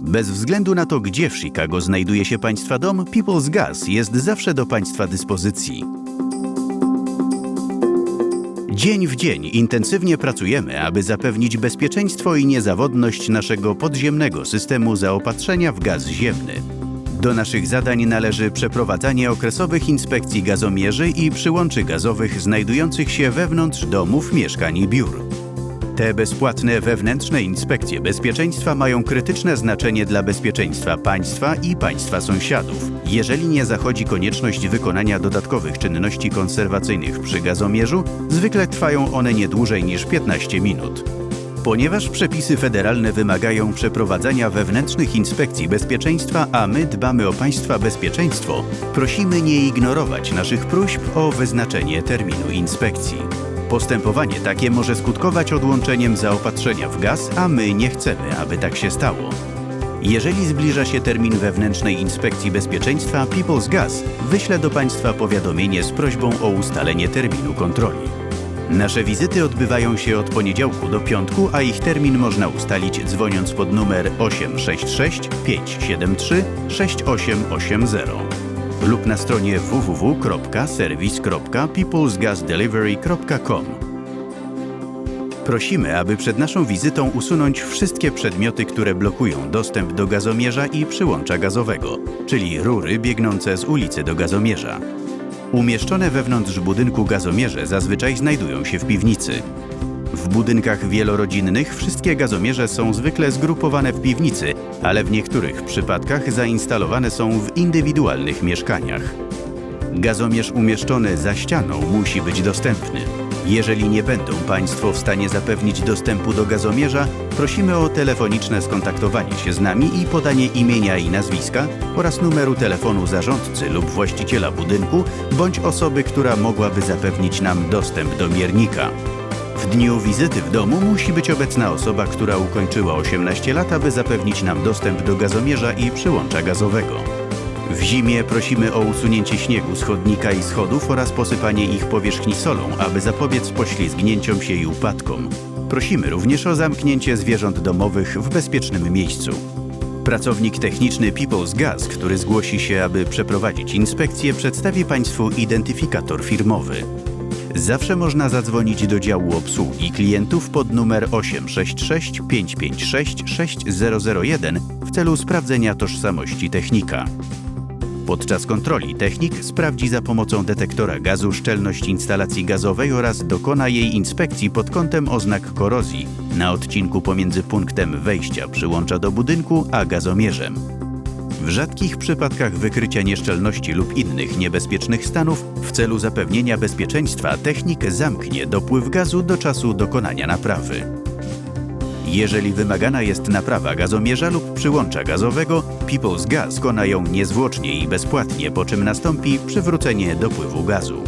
Bez względu na to, gdzie w Chicago znajduje się Państwa dom, People's Gas jest zawsze do Państwa dyspozycji. Dzień w dzień intensywnie pracujemy, aby zapewnić bezpieczeństwo i niezawodność naszego podziemnego systemu zaopatrzenia w gaz ziemny. Do naszych zadań należy przeprowadzanie okresowych inspekcji gazomierzy i przyłączy gazowych znajdujących się wewnątrz domów, mieszkań i biur. Te bezpłatne wewnętrzne inspekcje bezpieczeństwa mają krytyczne znaczenie dla bezpieczeństwa państwa i państwa sąsiadów. Jeżeli nie zachodzi konieczność wykonania dodatkowych czynności konserwacyjnych przy gazomierzu, zwykle trwają one nie dłużej niż 15 minut. Ponieważ przepisy federalne wymagają przeprowadzania wewnętrznych inspekcji bezpieczeństwa, a my dbamy o państwa bezpieczeństwo, prosimy nie ignorować naszych próśb o wyznaczenie terminu inspekcji. Postępowanie takie może skutkować odłączeniem zaopatrzenia w gaz, a my nie chcemy, aby tak się stało. Jeżeli zbliża się termin wewnętrznej inspekcji bezpieczeństwa, People's Gas wyśle do Państwa powiadomienie z prośbą o ustalenie terminu kontroli. Nasze wizyty odbywają się od poniedziałku do piątku, a ich termin można ustalić dzwoniąc pod numer 866 573 6880 lub na stronie www.service.peoplesgasdelivery.com. Prosimy, aby przed naszą wizytą usunąć wszystkie przedmioty, które blokują dostęp do gazomierza i przyłącza gazowego, czyli rury biegnące z ulicy do gazomierza. Umieszczone wewnątrz budynku gazomierze zazwyczaj znajdują się w piwnicy. W budynkach wielorodzinnych wszystkie gazomierze są zwykle zgrupowane w piwnicy, ale w niektórych przypadkach zainstalowane są w indywidualnych mieszkaniach. Gazomierz umieszczony za ścianą musi być dostępny. Jeżeli nie będą Państwo w stanie zapewnić dostępu do gazomierza, prosimy o telefoniczne skontaktowanie się z nami i podanie imienia i nazwiska oraz numeru telefonu zarządcy lub właściciela budynku bądź osoby, która mogłaby zapewnić nam dostęp do miernika. W dniu wizyty w domu musi być obecna osoba, która ukończyła 18 lat, aby zapewnić nam dostęp do gazomierza i przyłącza gazowego. W zimie prosimy o usunięcie śniegu z chodnika i schodów oraz posypanie ich powierzchni solą, aby zapobiec poślizgnięciom się i upadkom. Prosimy również o zamknięcie zwierząt domowych w bezpiecznym miejscu. Pracownik techniczny People's Gas, który zgłosi się, aby przeprowadzić inspekcję, przedstawi Państwu identyfikator firmowy. Zawsze można zadzwonić do działu obsługi klientów pod numer 866 556 6001 w celu sprawdzenia tożsamości technika. Podczas kontroli technik sprawdzi za pomocą detektora gazu szczelność instalacji gazowej oraz dokona jej inspekcji pod kątem oznak korozji na odcinku pomiędzy punktem wejścia przyłącza do budynku a gazomierzem. W rzadkich przypadkach wykrycia nieszczelności lub innych niebezpiecznych stanów w celu zapewnienia bezpieczeństwa technik zamknie dopływ gazu do czasu dokonania naprawy. Jeżeli wymagana jest naprawa gazomierza lub przyłącza gazowego, People's Gas kona ją niezwłocznie i bezpłatnie, po czym nastąpi przywrócenie dopływu gazu.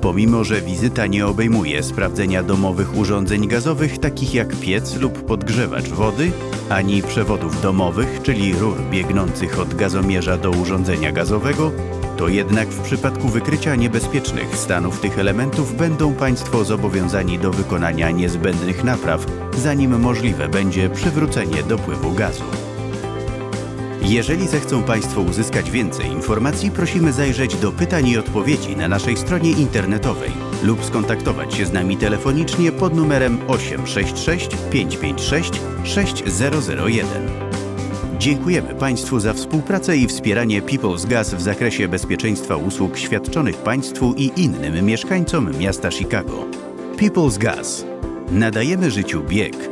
Pomimo, że wizyta nie obejmuje sprawdzenia domowych urządzeń gazowych takich jak piec lub podgrzewacz wody, ani przewodów domowych, czyli rur biegnących od gazomierza do urządzenia gazowego, to jednak w przypadku wykrycia niebezpiecznych stanów tych elementów będą Państwo zobowiązani do wykonania niezbędnych napraw, zanim możliwe będzie przywrócenie dopływu gazu. Jeżeli zechcą Państwo uzyskać więcej informacji, prosimy zajrzeć do pytań i odpowiedzi na naszej stronie internetowej lub skontaktować się z nami telefonicznie pod numerem 866 556 6001. Dziękujemy Państwu za współpracę i wspieranie People's Gas w zakresie bezpieczeństwa usług świadczonych Państwu i innym mieszkańcom miasta Chicago. People's Gas. Nadajemy życiu bieg.